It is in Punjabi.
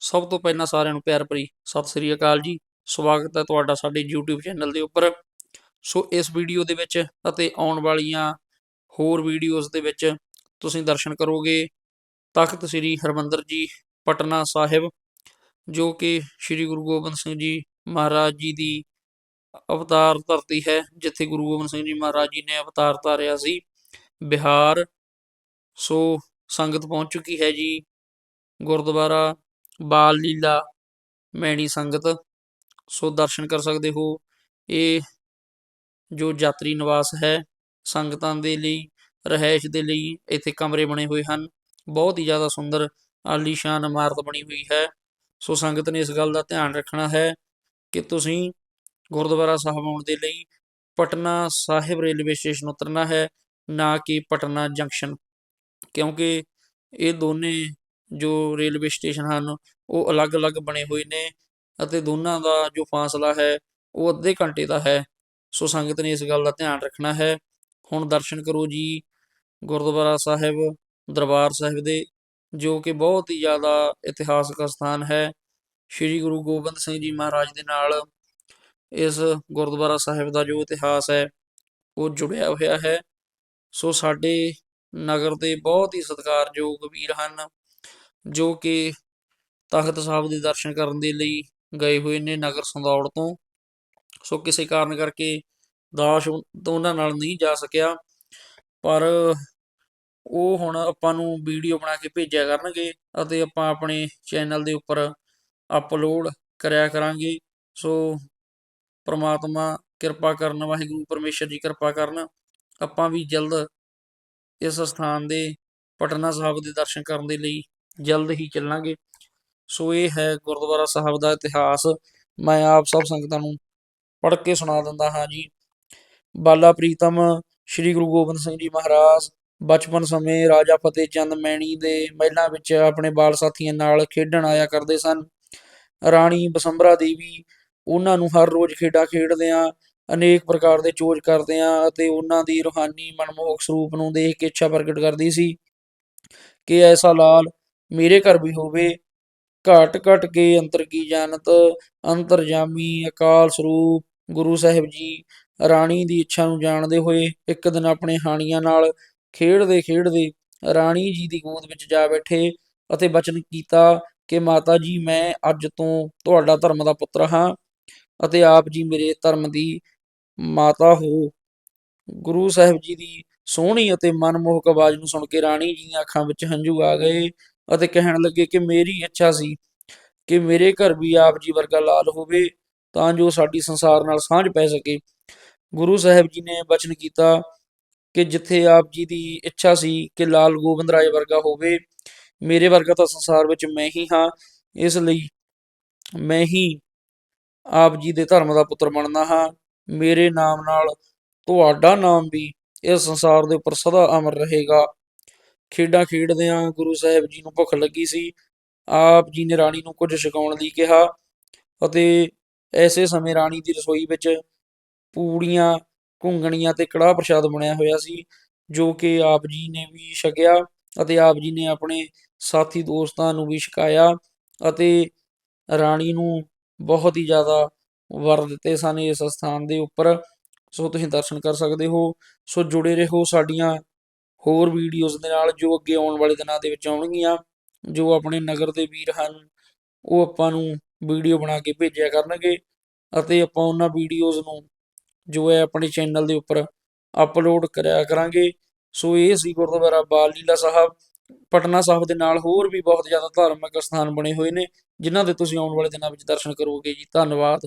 ਸਭ ਤੋਂ ਪਹਿਲਾਂ ਸਾਰਿਆਂ ਨੂੰ ਪਿਆਰ ਭਰੀ ਸਤਿ ਸ੍ਰੀ ਅਕਾਲ ਜੀ। ਸਵਾਗਤ ਹੈ ਤੁਹਾਡਾ ਸਾਡੇ YouTube ਚੈਨਲ ਦੇ ਉੱਪਰ। ਸੋ ਇਸ ਵੀਡੀਓ ਦੇ ਵਿੱਚ ਅਤੇ ਆਉਣ ਵਾਲੀਆਂ ਹੋਰ ਵੀਡੀਓਜ਼ ਦੇ ਵਿੱਚ ਤੁਸੀਂ ਦਰਸ਼ਨ ਕਰੋਗੇ ਤਖਤ ਸ੍ਰੀ ਹਰਮੰਦਰ ਜੀ ਪਟਨਾ ਸਾਹਿਬ, ਜੋ ਕਿ ਸ੍ਰੀ ਗੁਰੂ ਗੋਬਿੰਦ ਸਿੰਘ ਜੀ ਮਹਾਰਾਜ ਜੀ ਦੀ ਅਵਤਾਰ ਧਰਤੀ ਹੈ, ਜਿੱਥੇ ਗੁਰੂ ਗੋਬਿੰਦ ਸਿੰਘ ਜੀ ਮਹਾਰਾਜ ਜੀ ਨੇ ਅਵਤਾਰ ਧਾਰਿਆ ਸੀ, ਬਿਹਾਰ। ਸੋ ਸੰਗਤ ਪਹੁੰਚ ਚੁੱਕੀ ਹੈ ਜੀ ਗੁਰਦੁਆਰਾ ਬਾਲ ਲੀਲਾ ਮੈਣੀ ਸੰਗਤ, ਸੋ ਦਰਸ਼ਨ ਕਰ ਸਕਦੇ ਹੋ। ਇਹ ਜੋ ਯਾਤਰੀ ਨਿਵਾਸ ਹੈ, ਸੰਗਤਾਂ ਦੇ ਲਈ ਰਹਿائش ਦੇ ਲਈ ਇੱਥੇ ਕਮਰੇ ਬਣੇ ਹੋਏ ਹਨ। ਬਹੁਤ ਹੀ ਜ਼ਿਆਦਾ ਸੁੰਦਰ ਆਲੀਸ਼ਾਨ ਇਮਾਰਤ ਬਣੀ ਹੋਈ ਹੈ। ਸੋ ਸੰਗਤ ਨੇ ਇਸ ਗੱਲ ਦਾ ਧਿਆਨ ਰੱਖਣਾ ਹੈ ਕਿ ਤੁਸੀਂ ਗੁਰਦੁਆਰਾ ਸਾਹਿਬ ਆਉਣ ਦੇ ਲਈ ਪਟਨਾ ਸਾਹਿਬ ਰੇਲਵੇ ਸਟੇਸ਼ਨ ਉਤਰਨਾ ਹੈ, ਨਾ ਕਿ ਪਟਨਾ ਜੰਕਸ਼ਨ। ਕਿਉਂਕਿ ਇਹ ਦੋਨੇ ਜੋ ਰੇਲਵੇ ਸਟੇਸ਼ਨ ਹਨ, ਉਹ ਅਲੱਗ-ਅਲੱਗ ਬਣੇ ਹੋਏ ਨੇ ਅਤੇ ਦੋਨਾਂ ਦਾ ਜੋ ਫਾਸਲਾ ਹੈ, ਉਹ ਅੱਧੇ ਘੰਟੇ ਦਾ ਹੈ। ਸੋ ਸੰਗਤ ਨੇ ਇਸ ਗੱਲ ਦਾ ਧਿਆਨ ਰੱਖਣਾ ਹੈ। ਹੁਣ ਦਰਸ਼ਨ ਕਰੋ ਜੀ, ਗੁਰਦੁਆਰਾ ਸਾਹਿਬ, ਦਰਬਾਰ ਸਾਹਿਬ ਦੇ, ਜੋ ਕਿ ਬਹੁਤ ਹੀ ਜ਼ਿਆਦਾ ਇਤਿਹਾਸਕ ਸਥਾਨ ਹੈ। ਸ੍ਰੀ ਗੁਰੂ ਗੋਬਿੰਦ ਸਿੰਘ ਜੀ ਮਹਾਰਾਜ ਦੇ ਨਾਲ ਇਸ ਗੁਰਦੁਆਰਾ ਸਾਹਿਬ ਦਾ ਜੋ ਇਤਿਹਾਸ ਹੈ, ਉਹ ਜੁੜਿਆ ਹੋਇਆ ਹੈ। ਸੋ ਸਾਡੇ ਨਗਰ ਦੇ ਬਹੁਤ ਹੀ ਸਤਿਕਾਰਯੋਗ ਵੀਰ ਹਨ। ਜੋ ਕਿ ਤਖਤ ਸਾਹਿਬ ਦੇ ਦਰਸ਼ਨ ਕਰਨ ਦੇ ਲਈ ਗਏ ਹੋਏ ਨੇ ਨਗਰ ਸੰਦੌੜ ਤੋਂ। ਸੋ ਕਿਸੇ ਕਾਰਨ ਕਰਕੇ ਦਾਸ਼ ਉਹਨਾਂ ਨਾਲ ਨਹੀਂ ਜਾ ਸਕਿਆ, ਪਰ ਉਹ ਹੁਣ ਆਪਾਂ ਨੂੰ ਵੀਡੀਓ ਬਣਾ ਕੇ ਭੇਜਿਆ ਕਰਨਗੇ ਅਤੇ ਆਪਾਂ ਆਪਣੇ ਚੈਨਲ ਦੇ ਉੱਪਰ ਅਪਲੋਡ ਕਰਿਆ ਕਰਾਂਗੇ। ਸੋ ਪ੍ਰਮਾਤਮਾ ਕਿਰਪਾ ਕਰਨ, ਵਾਹਿਗੁਰੂ ਪਰਮੇਸ਼ਰ ਜੀ ਕਿਰਪਾ ਕਰਨ, ਆਪਾਂ ਵੀ ਜਲਦ ਇਸ ਸਥਾਨ ਦੇ ਪਟਨਾ ਸਾਹਿਬ ਦੇ ਦਰਸ਼ਨ ਕਰਨ ਦੇ ਲਈ ਜਲਦ ਹੀ ਚੱਲਾਂਗੇ। ਸੋ ਇਹ ਹੈ ਗੁਰਦੁਆਰਾ ਸਾਹਿਬ ਦਾ ਇਤਿਹਾਸ। ਮੈਂ ਆਪ ਸਭ ਸੰਗਤਾਂ ਨੂੰ ਪੜ੍ਹ ਕੇ ਸੁਣਾ ਦਿੰਦਾ ਹਾਂ ਜੀ। ਬਾਲਾ ਪ੍ਰੀਤਮ, ਸ੍ਰੀ ਗੁਰੂ ਗੋਬਿੰਦ ਸਿੰਘ ਜੀ ਮਹਾਰਾਜ, ਬਚਪਨ ਸਮੇਂ ਰਾਜਾ ਫਤਿਹ ਚੰਦ ਮੈਣੀ ਦੇ ਮਹਿਲਾਂ ਵਿੱਚ ਆਪਣੇ ਬਾਲ ਸਾਥੀਆਂ ਨਾਲ ਖੇਡਣ ਆਇਆ ਕਰਦੇ ਸਨ। ਰਾਣੀ ਬਸੰਬਰਾ ਦੇਵੀ, ਉਹਨਾਂ ਨੂੰ ਹਰ ਰੋਜ਼ ਖੇਡਾਂ ਖੇਡਦਿਆਂ ਅਨੇਕ ਪ੍ਰਕਾਰ ਦੇ ਚੋਜ ਕਰਦਿਆਂ ਅਤੇ ਉਹਨਾਂ ਦੀ ਰੂਹਾਨੀ ਮਨਮੋਹਕ ਸਰੂਪ ਨੂੰ ਦੇਖ ਕੇ ਇੱਛਾ ਪ੍ਰਗਟ ਕਰਦੀ ਸੀ ਕਿ ਐਸਾ ਲਾਲ ਮੇਰੇ ਘਰ ਵੀ ਹੋਵੇ। ਘਟ ਘਟ ਕੇ ਅੰਤਰ ਕੀ ਜਾਣਤ, ਅੰਤਰਜਾਮੀ, ਅਕਾਲ ਸਰੂਪ, ਗੁਰੂ ਸਾਹਿਬ ਜੀ, ਰਾਣੀ ਦੀ ਇੱਛਾ ਨੂੰ ਜਾਣਦੇ ਹੋਏ ਇੱਕ ਦਿਨ ਆਪਣੇ ਹਾਣੀਆਂ ਨਾਲ ਖੇਡਦੇ ਖੇਡਦੇ ਰਾਣੀ ਜੀ ਦੀ ਗੋਦ ਵਿੱਚ ਜਾ ਬੈਠੇ ਅਤੇ ਬਚਨ ਕੀਤਾ ਕਿ ਮਾਤਾ ਜੀ, ਮੈਂ ਅੱਜ ਤੋਂ ਤੁਹਾਡਾ ਧਰਮ ਦਾ ਪੁੱਤਰ ਹਾਂ ਅਤੇ ਆਪ ਜੀ ਮੇਰੇ ਧਰਮ ਦੀ ਮਾਤਾ ਹੋ। ਗੁਰੂ ਸਾਹਿਬ ਜੀ ਦੀ ਸੋਹਣੀ ਅਤੇ ਮਨਮੋਹਕ ਆਵਾਜ਼ ਨੂੰ ਸੁਣ ਕੇ ਰਾਣੀ ਜੀ ਦੀਆਂ ਅੱਖਾਂ ਵਿੱਚ ਹੰਝੂ ਆ ਗਏ। ਅਤੇ ਕਹਿਣ ਲੱਗੇ ਕਿ ਮੇਰੀ ਇੱਛਾ ਸੀ ਕਿ ਮੇਰੇ ਘਰ ਵੀ ਆਪ ਜੀ ਵਰਗਾ ਲਾਲ ਹੋਵੇ ਤਾਂ ਜੋ ਸਾਡੀ ਸੰਸਾਰ ਨਾਲ ਸਾਂਝ ਪੈ ਸਕੇ। ਗੁਰੂ ਸਾਹਿਬ ਜੀ ਨੇ ਬਚਨ ਕੀਤਾ ਕਿ ਜਿੱਥੇ ਆਪ ਜੀ ਦੀ ਇੱਛਾ ਸੀ ਕਿ ਲਾਲ ਗੋਬਿੰਦ ਰਾਏ ਵਰਗਾ ਹੋਵੇ, ਮੇਰੇ ਵਰਗਾ ਤਾਂ ਸੰਸਾਰ ਵਿੱਚ ਮੈਂ ਹੀ ਹਾਂ, ਇਸ ਲਈ ਮੈਂ ਹੀ ਆਪ ਜੀ ਦੇ ਧਰਮ ਦਾ ਪੁੱਤਰ ਬਣਨਾ ਹਾਂ। ਮੇਰੇ ਨਾਮ ਨਾਲ ਤੁਹਾਡਾ ਨਾਮ ਵੀ ਇਸ ਸੰਸਾਰ ਦੇ ਉੱਪਰ ਸਦਾ ਅਮਰ ਰਹੇਗਾ। ਖੇਡਾਂ ਖੇਡਦਿਆਂ ਗੁਰੂ ਸਾਹਿਬ ਜੀ ਨੂੰ ਭੁੱਖ ਲੱਗੀ ਸੀ, ਆਪ ਜੀ ਨੇ ਰਾਣੀ ਨੂੰ ਕੁਝ ਛਕਾਉਣ ਲਈ ਕਿਹਾ ਅਤੇ ਐਸੇ ਸਮੇਂ ਰਾਣੀ ਦੀ ਰਸੋਈ ਵਿੱਚ ਪੂੜੀਆਂ, ਘੁੰਗਣੀਆਂ ਤੇ ਕੜਾਹ ਪ੍ਰਸ਼ਾਦ ਬਣਿਆ ਹੋਇਆ ਸੀ, ਜੋ ਕਿ ਆਪ ਜੀ ਨੇ ਵੀ ਛਕਿਆ ਅਤੇ ਆਪ ਜੀ ਨੇ ਆਪਣੇ ਸਾਥੀ ਦੋਸਤਾਂ ਨੂੰ ਵੀ ਛਕਾਇਆ ਅਤੇ ਰਾਣੀ ਨੂੰ ਬਹੁਤ ਹੀ ਜ਼ਿਆਦਾ ਵਰ ਦਿੱਤੇ ਸਨ ਇਸ ਸਥਾਨ ਦੇ ਉੱਪਰ। ਸੋ ਤੁਸੀਂ ਦਰਸ਼ਨ ਕਰ ਸਕਦੇ ਹੋ। ਸੋ ਜੁੜੇ ਰਹੋ ਸਾਡੀਆਂ ਹੋਰ ਵੀਡੀਓਜ਼ ਦੇ ਨਾਲ ਜੋ ਅੱਗੇ ਆਉਣ ਵਾਲੇ ਦਿਨਾਂ ਦੇ ਵਿੱਚ ਆਉਣਗੀਆਂ, ਜੋ ਆਪਣੇ ਨਗਰ ਦੇ ਵੀਰ ਹਨ, ਉਹ ਆਪਾਂ ਨੂੰ ਵੀਡੀਓ ਬਣਾ ਕੇ ਭੇਜਿਆ ਕਰਨਗੇ ਅਤੇ ਆਪਾਂ ਉਹਨਾਂ ਵੀਡੀਓਜ਼ ਨੂੰ ਜੋ ਹੈ ਆਪਣੇ ਚੈਨਲ ਦੇ ਉੱਪਰ ਅਪਲੋਡ ਕਰਿਆ ਕਰਾਂਗੇ। ਸੋ ਇਹ ਸੀ ਗੁਰਦੁਆਰਾ ਬਾਲ ਲੀਲਾ ਸਾਹਿਬ। ਪਟਨਾ ਸਾਹਿਬ ਦੇ ਨਾਲ ਹੋਰ ਵੀ ਬਹੁਤ ਜ਼ਿਆਦਾ ਧਾਰਮਿਕ ਸਥਾਨ ਬਣੇ ਹੋਏ ਨੇ, ਜਿਨ੍ਹਾਂ ਦੇ ਤੁਸੀਂ ਆਉਣ ਵਾਲੇ ਦਿਨਾਂ ਵਿੱਚ ਦਰਸ਼ਨ ਕਰੋਗੇ ਜੀ। ਧੰਨਵਾਦ।